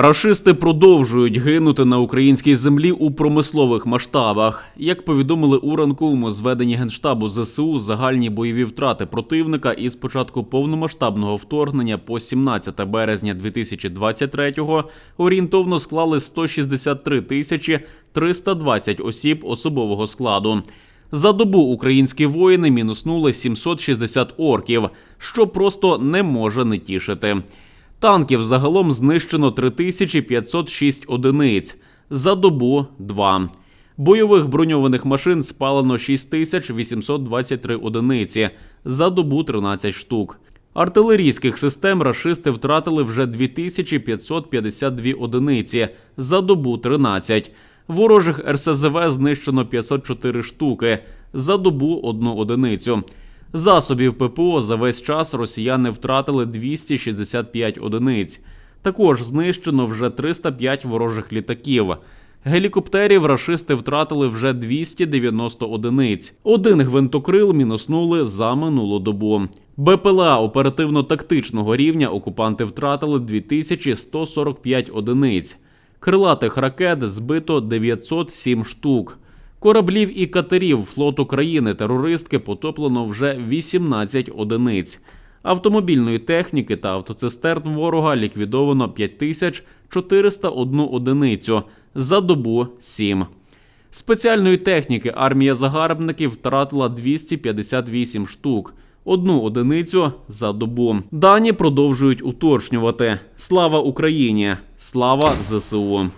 Рашисти продовжують гинути на українській землі у промислових масштабах. Як повідомили у ранковому зведенні генштабу ЗСУ, загальні бойові втрати противника із початку повномасштабного вторгнення по 17 березня 2023-го орієнтовно склали 163 тисячі 320 осіб особового складу. За добу українські воїни мінуснули 760 орків, що просто не може не тішити. Танків загалом знищено 3506 одиниць, за добу 2. Бойових броньованих машин спалено 6823 одиниці, за добу 13 штук. Артилерійських систем рашисти втратили вже 2552 одиниці, за добу 13. Ворожих РСЗВ знищено 504 штуки, за добу одну одиницю. Засобів ППО за весь час росіяни втратили 265 одиниць. Також знищено вже 305 ворожих літаків. Гелікоптерів рашисти втратили вже 290 одиниць. Один гвинтокрил мінуснули за минулу добу. БПЛА оперативно-тактичного рівня окупанти втратили 2145 одиниць. Крилатих ракет збито 907 штук. Кораблів і катерів флоту країни терористки потоплено вже 18 одиниць. Автомобільної техніки та автоцистерн ворога ліквідовано 5401 одиницю, за добу 7. Спеціальної техніки армія загарбників втратила 258 штук, одну одиницю за добу. Дані продовжують уточнювати. Слава Україні! Слава ЗСУ!